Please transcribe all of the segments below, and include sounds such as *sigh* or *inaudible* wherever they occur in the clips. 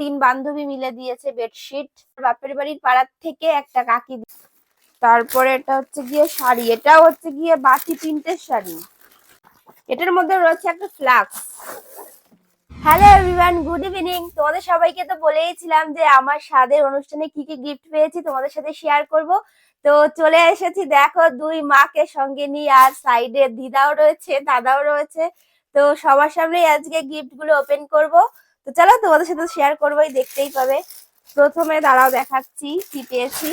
তিন বান্ধবী মিলে দিয়েছে বেডশিট বাপের বাড়ির পাড়ার থেকে একটা কাকি তারপরে এটা হচ্ছে গিয়ে শাড়ি। এটা হচ্ছে গিয়ে বাতি প্রিন্টের শাড়ি। এটার মধ্যে রয়েছে একটা flask hello everyone good evening তোমাদের সবাইকে তো বলেইছিলাম যে আমার স্বাদের অনুষ্ঠানে কি কি গিফট পেয়েছি, তোমাদের সাথে শেয়ার করব। তো চলে এসেছি, দেখো দুই মাকে সঙ্গে নিয়ে, আর সাইডে দিদাও রয়েছে, দাদাও রয়েছে। তো সবার সামনেই আজকে গিফটগুলো ওপেন করব। তো চলো তোমাদের সাথে শেয়ার করবোই দেখতেই পাবে। প্রথমে দাঁড়াও দেখাচ্ছি কি পেয়েছি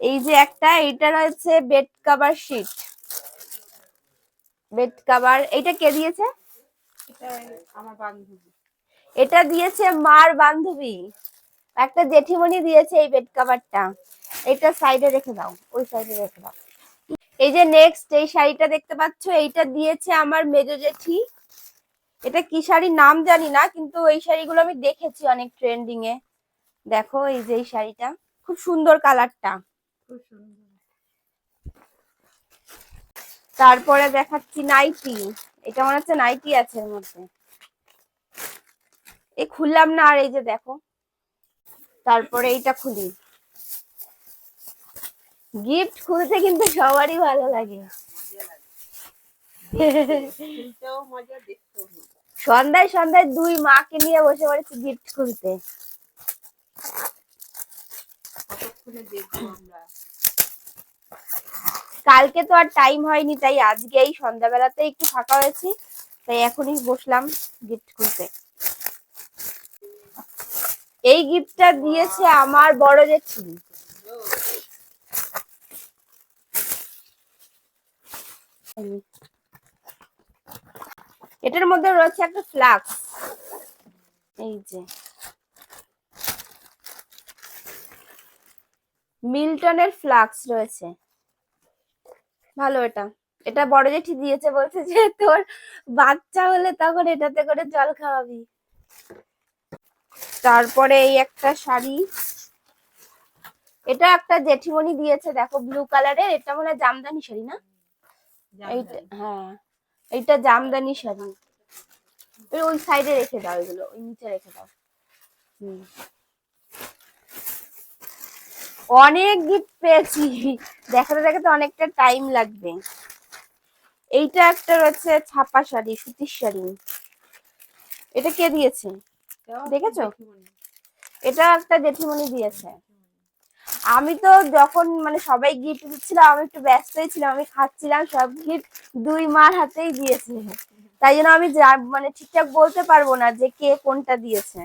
এই যে একটা এটা রয়েছে bed cover sheet bed cover এটা কে দিয়েছে? এটা আমার বান্ধবী। এটা দিয়েছে মার বান্ধবী। একটা জেঠিমণি দিয়েছে এই বেড কভারটা এটা সাইডে রেখে দাও ওই সাইডে রেখে দাও। এই যে নেক্সট এই শাড়িটা দেখতে পাচ্ছ এইটা দিয়েছে আমার মেজো জেঠি। এটা কি শাড়ির নাম জানি না কিন্তু এই শাড়িগুলো আমি দেখেছি অনেক ট্রেন্ডিং এ। দেখো এই যে এই শাড়িটা। খুব সুন্দর কালারটা। তারপরে দেখাচ্ছি নাইটি এটা মনে হচ্ছে নাইটি আছে এর মধ্যে। এই খুললাম না আর এই যে দেখো। তারপরে এইটা খুলি। গিফট খুলতে কিন্তু সবারই ভালো লাগে। মজা সন্ধ্যায় সন্ধ্যায় দুই মাকে নিয়ে বসে পড়েছি গিফট খুলতে। কালকে তো আর টাইম হয়নি তাই আজকে এই সন্ধ্যাবেলাতে একটু ফাঁকা হয়েছি তাই এখনই বসলাম গিফট খুলতে। এই গিফটটা দিয়েছে আমার বড় যে জেঠি এটার মধ্যে রয়েছে একটা ফ্লাক্স। এই যে। মিল্টনের ফ্লাক্স রয়েছে। ভালো এটা। এটা বড় জেঠি দিয়েছে বলছে যে তোর বাচ্চা হলে তখন এটাতে করে জল খাওয়াবি। তারপরে এই একটা শাড়ি। এটা একটা জেঠিমণি দিয়েছে দেখো ব্লু কালারের এটা মনে হয় জামদানি শাড়ি না? হ্যাঁ। এইটা জামদানি শাড়ি। ওই ওই সাইডে রেখে দাও এগুলো ওই নিচে রেখে দাও। হুম। অনেক গিফট পেয়েছি। দেখাতে দেখাতে অনেকটা টাইম লাগবে। এইটা একটা রয়েছে ছাপা শাড়ি সুতির শাড়ি। এটা কে দিয়েছে? দেখেছ? এটা একটা জেঠিমণি দিয়েছে। আমি তো যখন মানে সবাই গিফট দিচ্ছিলাম আমি একটু ব্যস্তই ছিলাম আমি খাচ্ছিলাম সব গিফট দুই মার হাতেই দিয়েছে। তাই জন্য আমি মানে ঠিকঠাক বলতে পারব না যে কে কোনটা দিয়েছে।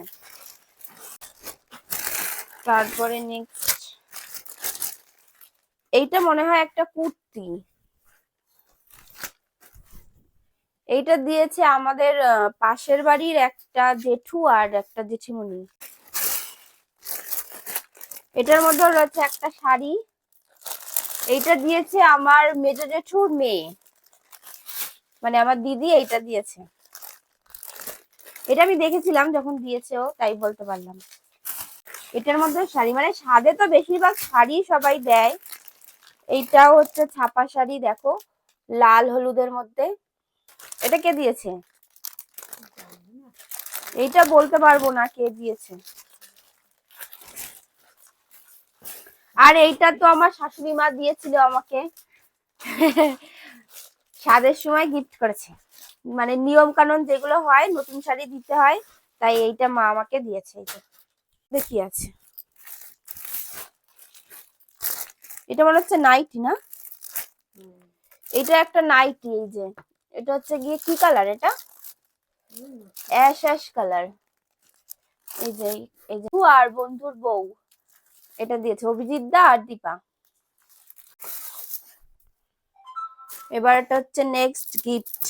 তারপরে নেক্সট এইটা মনে হয় একটা কুর্তি। এইটা দিয়েছে আমাদের পাশের বাড়ির একটা জেঠু আর একটা জেঠিমনি এটার মধ্যে রয়েছে একটা শাড়ি। এইটা দিয়েছে আমার মেজো জেঠুর মেয়ে। মানে আমার দিদি এইটা দিয়েছে। এটা আমি দেখেছিলাম যখন দিয়েছে ও, তাই বলতে পারলাম। এটার মধ্যে শাড়ি মানে সাদে তো বেশিরভাগ শাড়ি সবাই দেয়। এইটাও হচ্ছে ছাপা শাড়ি, দেখো, লাল হলুদের মধ্যে। এটা কে দিয়েছে? এইটা বলতে পারব না কে দিয়েছে। আর এইটা তো আমার শাশুড়ি মা দিয়েছিল আমাকে। *laughs* স্বাদের সময় গিফট করেছে। মানে নিয়ম কানুন যেগুলো হয়, নতুন শাড়ি দিতে হয়, তাই এইটা মা আমাকে দিয়েছে এইটা দেখি আছে? এটা মনে হচ্ছে নাইটি না? এটা একটা নাইটি এই যে। এটা হচ্ছে গিয়ে কি কালার এটা? Ash ash colour. এই যে এই যে। আর বন্ধুর বউ। এটা দিয়েছে অভিজিৎ দা আর দীপা। এবার এটা হচ্ছে নেক্সট গিফট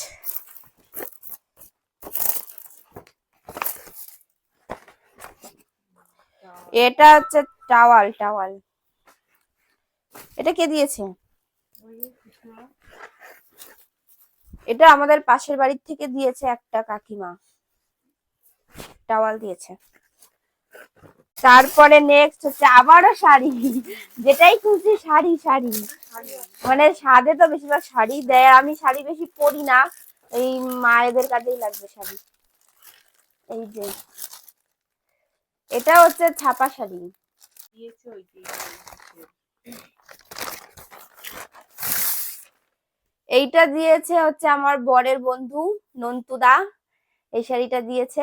এটা হচ্ছে টাওয়াল টাওয়াল এটা কে দিয়েছে? এটা আমাদের পাশের বাড়ির থেকে দিয়েছে একটা কাকিমা। টাওয়াল দিয়েছে। তারপরে নেক্সট হচ্ছে আবারও শাড়ি। যেটাই খুঁজছি শাড়ি শাড়ি। মানে সাদে তো বেশিরভাগ শাড়ি দেয়। আমি শাড়ি বেশি পরি না। এই মায়েদের কাছেই লাগবে শাড়ি। এই যে। এটা হচ্ছে ছাপা শাড়ি। এইটা দিয়েছে হচ্ছে আমার বরের বন্ধু নন্তুদা। এই শাড়িটা দিয়েছে।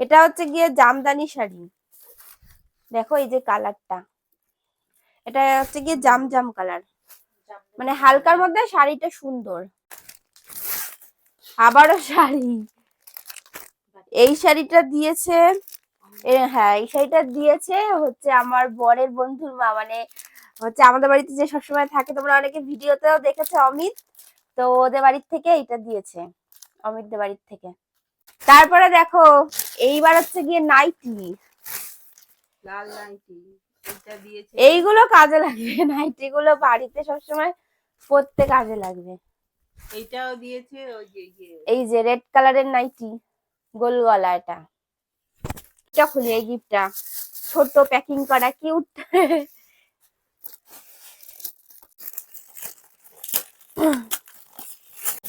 এটা হচ্ছে গিয়ে জামদানি শাড়ি। দেখো এই যে কালারটা। এটা হচ্ছে গিয়ে জাম জাম কালার। মানে হালকার মধ্যে শাড়িটা সুন্দর। আবারও শাড়ি। এই শাড়িটা দিয়েছে হ্যাঁ এই শাড়িটা দিয়েছে হচ্ছে আমার বরের বন্ধুর মা। মানে হচ্ছে আমাদের বাড়িতে যে সবসময় থাকে, তোমরা অনেকে ভিডিওতেও দেখেছ অমিত। তো ওদের বাড়ির থেকে এইটা দিয়েছে, অমিতদের বাড়ির থেকে। তারপরে দেখো, এইবার হচ্ছে গিয়ে নাইটি। লাল নাইটি এটা দিয়েছে। এইগুলো কাজে লাগবে নাইটি গুলো বাড়িতে সবসময় পরতে কাজে লাগবে। এইটাও দিয়েছে ওই যে এই যে। রেড কালারের নাইটি গোল গলা এটা। এটা খুলি এই গিফটটা। ছোট প্যাকিং করা কিউট।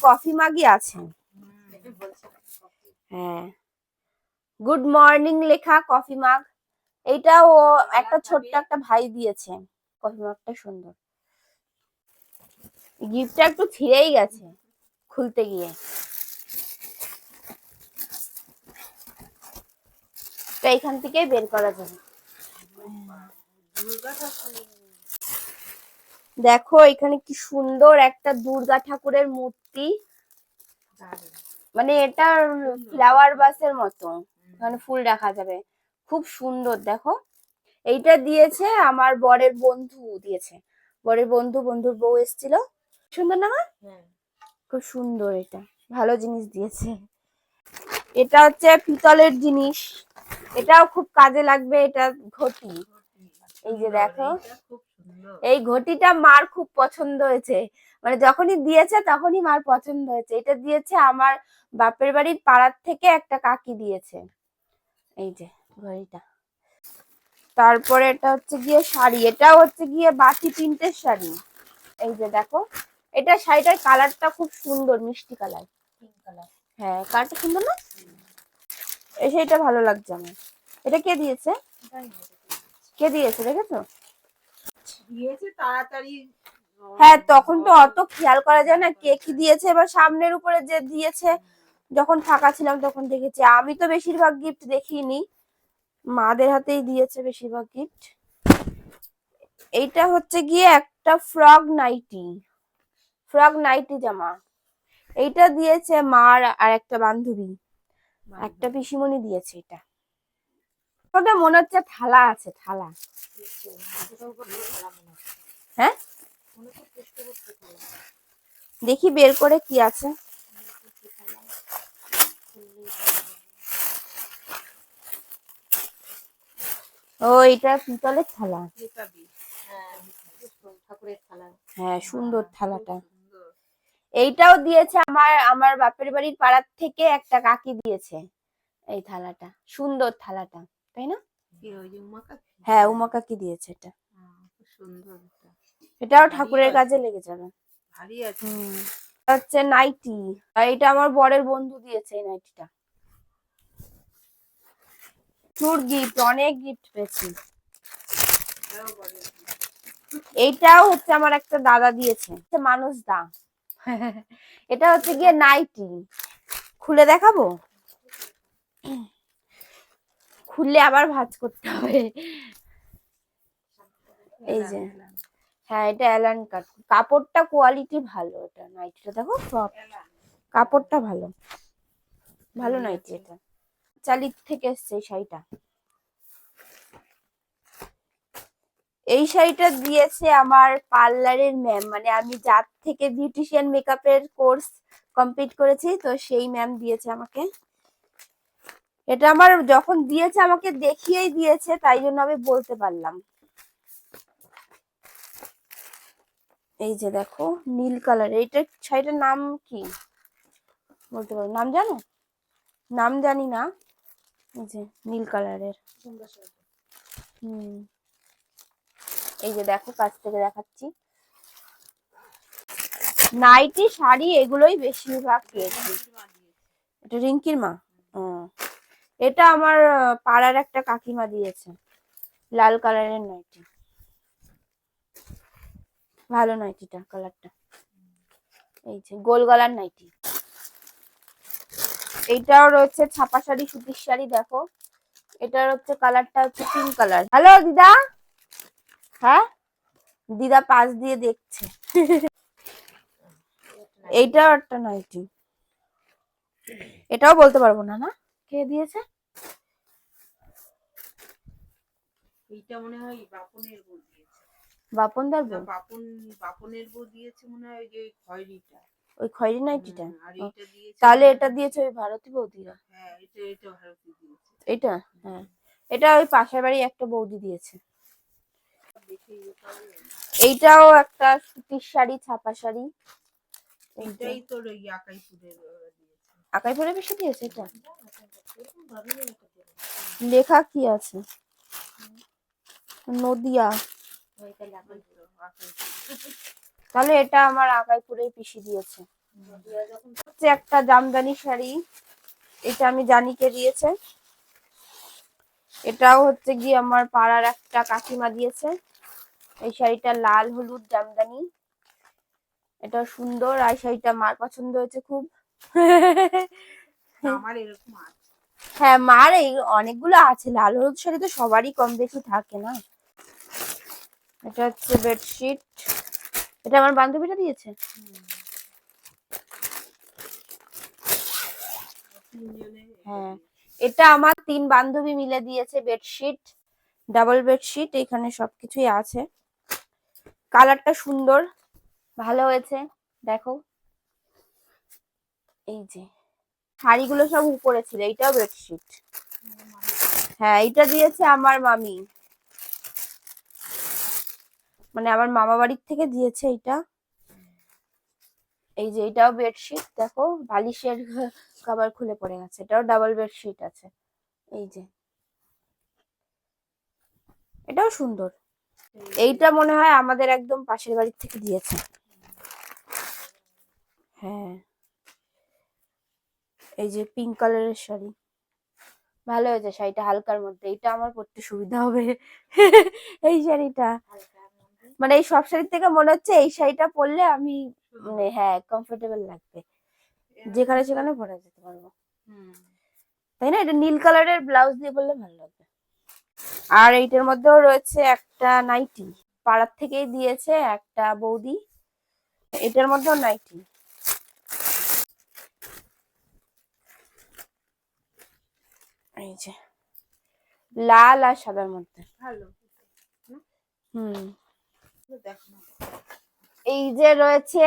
কফি মাগি আছে। হ্যাঁ। গুড মর্নিং লেখা কফি মাগ। এইটা ও একটা ছোট্ট একটা ভাই দিয়েছে। কফি মাগটা সুন্দর। গিফটটা একটু ছিঁড়েই গেছে খুলতে গিয়ে। তো এখান থেকেই বের করা যাবে। দেখো এখানে কি সুন্দর একটা দুর্গা ঠাকুরের মূর্তি। মানে এটা ফ্লাওয়ার বাসের মতো। মানে ফুল রাখা যাবে। খুব সুন্দর দেখো। এইটা দিয়েছে আমার বরের বন্ধু দিয়েছে। বরের বন্ধু বন্ধুর বউ এসেছিল। সুন্দর না? হ্যাঁ। খুব সুন্দর এটা। ভালো জিনিস দিয়েছে। এটা হচ্ছে পিতলের জিনিস। এটাও খুব কাজে লাগবে এটা ঘটি। এই যে দেখো। এই ঘটিটা মার খুব পছন্দ হয়েছে। মানে যখনই দিয়েছে তখনই মার পছন্দ হয়েছে। এটা দিয়েছে আমার বাপের বাড়ির পাড়ার থেকে একটা কাকি দিয়েছে। এই যে। ঘড়িটা। তারপরে এটা হচ্ছে গিয়ে শাড়ি। এটা হচ্ছে গিয়ে বাটি প্রিন্টের শাড়ি। এই যে দেখো এটা শাড়িটার কালারটা খুব সুন্দর মিষ্টি কালার। হ্যাঁ কালারটা সুন্দর না? এই শাড়িটা ভালো লাগছে আমার। এটা কে দিয়েছে? কে দিয়েছে? দেখেছ? দিয়েছে তাড়াতাড়ি। হ্যাঁ তখন তো অত খেয়াল করা যায় না কে কি দিয়েছে। এবার সামনের উপরে যে দিয়েছে যখন ফাঁকা ছিলাম তখন দেখেছি। আমি তো বেশিরভাগ গিফট দেখিনি। মাদের হাতেই দিয়েছে বেশিরভাগ গিফট এইটা হচ্ছে গিয়ে একটা ফ্রগ নাইটি ফ্রগ নাইটি জামা। এইটা দিয়েছে মার আর একটা বান্ধবী। একটা পিসিমণি দিয়েছে এটা। ওটা মনে হচ্ছে থালা আছে থালা। হ্যাঁ? দেখি বের করে কি আছে। ও এটা পিতলের থালা। হ্যাঁ হ্যাঁ সুন্দর থালাটা। এইটাও দিয়েছে আমার আমার বাপের বাড়ির পাড়ার থেকে একটা কাকি দিয়েছে এই থালাটা। সুন্দর থালাটা তাই না? হ্যাঁ উমা কাকি দিয়েছে এটা। সুন্দর এটাও ঠাকুরের কাজে লেগে যাবে। ভারী আছে। হুম। হচ্ছে নাইটি। আর এটা আমার বরের বন্ধু দিয়েছে এই নাইটিটা। প্রচুর গিফট অনেক গিফট পেয়েছি। এইটাও হচ্ছে আমার একটা দাদা দিয়েছে মানুষ দা। এটা হচ্ছে গিয়ে নাইটি খুলে দেখাবো? খুললে আবার ভাজ করতে হবে। এই যে। হ্যাঁ এটা অ্যালান কাট কাপড়টা কোয়ালিটি ভালো এটা। নাইটিটা দেখো কাপড়টা ভালো। ভালো নাইটি এটা চালির থেকে এসছে এই শাড়িটা। এই শাড়িটা দিয়েছে আমার পার্লারের ম্যাম মানে আমি যার থেকে বিউটিশিয়ান মেকআপের কোর্স কমপ্লিট করেছি, তো সেই ম্যাম দিয়েছে আমাকে। এটা আমার যখন দিয়েছে, আমাকে দেখিয়েই দিয়েছে, তাই জন্য আমি বলতে পারলাম। এই যে দেখো, নীল কালার এইটা শাড়িটার নাম কি? বলতে পারো। নাম জানো? নাম জানি না। যে নীল কালারের। হুম। এই যে দেখো কাছ থেকে দেখাচ্ছি। নাইটি শাড়ি এগুলোই বেশিরভাগ পেয়েছি। এটা রিঙ্কির মা। ও। এটা আমার পাড়ার একটা কাকিমা দিয়েছে। লাল কালারের নাইটি। ভালো নাইটিটা কালারটা। এই যে গোল গলার নাইটি। এইটাও রয়েছে ছাপা শাড়ি সুতির শাড়ি দেখো। এটার হচ্ছে কালারটা হচ্ছে পিঙ্ক কালার। হ্যালো দিদা? হ্যাঁ? দিদা পাশ দিয়ে দেখছে। এইটাও একটা নাইটি এটাও বলতে পারব না না? কে দিয়েছে? এইটা মনে হয় বাপনের বউ দিয়েছে। বাপনদার বোন বাপন বাপনের বউ দিয়েছে মনে হয় ওই যে খয়েরিটা। ওই খয়েরি নাইটিটা? দিয়েছে তাহলে এটা দিয়েছে ওই ভারতী বৌদিরা? হ্যাঁ এটা এটা ভারতী দিয়েছে। এটা? হ্যাঁ। এটা ওই পাশের বাড়ি একটা বৌদি দিয়েছে। এইটাও একটা সুতির শাড়ি ছাপা শাড়ি। এই এইটাই তোর ওই আকাইপুরের ওরা দিয়েছে। আকাই পরে বেশি দিয়েছে এটা? লেখা কি আছে? নদিয়া। আকাইপুর। তাহলে এটা আমার আকাইপুরে পিসি দিয়েছে। হচ্ছে একটা জামদানি শাড়ি এটা আমি জানিকে দিয়েছে। এটাও হচ্ছে গিয়ে আমার পাড়ার একটা কাকিমা দিয়েছে। এই শাড়িটা লাল হলুদ জামদানি। এটা সুন্দর আর শাড়িটা মার পছন্দ হয়েছে খুব। আমার এরকম হ্যাঁ মার এই অনেকগুলো আছে। লাল হলুদ শাড়ি তো সবারই কম বেশি থাকে না। এটা হচ্ছে বেডশিট। এটা আমার বান্ধবীরা দিয়েছে। হ্যাঁ এটা আমার তিন বান্ধবী মিলে দিয়েছে বেডশিট ডাবল বেডশিট এখানে সবকিছুই আছে। কালারটা সুন্দর, ভালো হয়েছে, দেখো। এই যে, শাড়িগুলো সব উপরে ছিল এইটাও বেডশিট হ্যাঁ এইটা দিয়েছে আমার মামি। মানে আমার মামা বাড়ির থেকে দিয়েছে এইটা এই যে এটাও বেডশিট দেখো, বালিশের *laughs* কভার খুলে পড়ে গেছে। এটাও ডাবল বেডশিট আছে। এই যে। এটাও সুন্দর। এইটা মনে হয় আমাদের একদম পাশের বাড়ির থেকে দিয়েছে। হ্যাঁ। এই যে পিঙ্ক কালারের শাড়ি। ভালো হয়েছে শাড়িটা হালকার মধ্যে। এটা আমার পরতে সুবিধা হবে। *laughs* এই শাড়িটা। মানে এই সব শাড়ির থেকে মনে হচ্ছে এই শাড়িটা পরলে আমি মানে হ্যাঁ কমফোর্টেবল লাগবে। যেখানে সেখানে পরা যেতে পারব। হুম। তাই না? এটা নীল কালারের ব্লাউজ দিয়ে পরলে ভালো লাগবে। আর এইটার মধ্যেও রয়েছে একটা নাইটি পাড়ার থেকেই দিয়েছে একটা বৌদি। এটার মধ্যেও নাইটি এই যে। লাল আর সাদার মধ্যে। ভালো। হুম। এই যে রয়েছে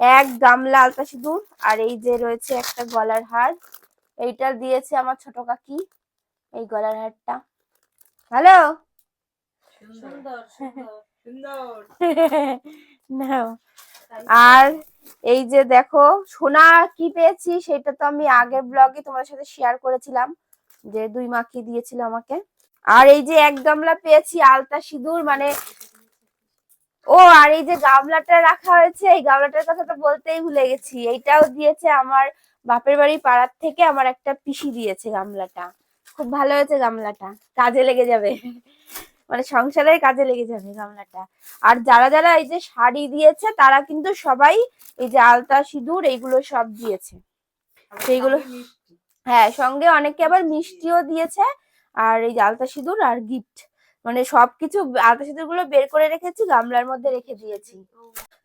এক গামলা আলতা সিঁদুর আর এই যে রয়েছে একটা গলার হার। এইটা দিয়েছে আমার ছোট কাকি এই গলার হারটা। হ্যালো? *laughs* আর এই যে দেখো সোনা কি পেয়েছি সেটা তো আমি আগের ব্লগে তোমার সাথে শেয়ার করেছিলাম যে দুই মাকে দিয়েছিল আমাকে। আর এই যে এক গামলা পেয়েছি আলতা সিঁদুর মানে ও আর এই যে গামলাটা রাখা হয়েছে এই গামলাটার কথা তো বলতেই ভুলে গেছি। এইটাও দিয়েছে আমার বাপের বাড়ি পাড়ার থেকে আমার একটা পিসি দিয়েছে গামলাটা। খুব ভালো হয়েছে গামলাটা। কাজে লেগে যাবে। মানে সংসারের কাজে লেগে যাবে গামলাটা। আর যারা যারা এই যে শাড়ি দিয়েছে তারা কিন্তু সবাই এই যে আলতা সিঁদুর এইগুলো সব দিয়েছে। সেইগুলো- হ্যাঁ সঙ্গে অনেকে আবার মিষ্টিও দিয়েছে। আর এই যে আলতা সিঁদুর আর গিফট। মানে সবকিছু আলতা সিঁদুরগুলো বের করে রেখেছি, গামলার মধ্যে রেখে দিয়েছি।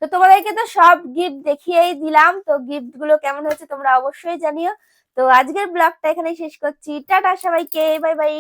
তো তোমাদেরকে তো সব গিফট দেখিয়েই দিলাম, তো গিফটগুলো কেমন হয়েছে তোমরা অবশ্যই জানিও। তো আজকের ব্লগটা এখানে শেষ করছি। টাটা সবাইকে বাই বাই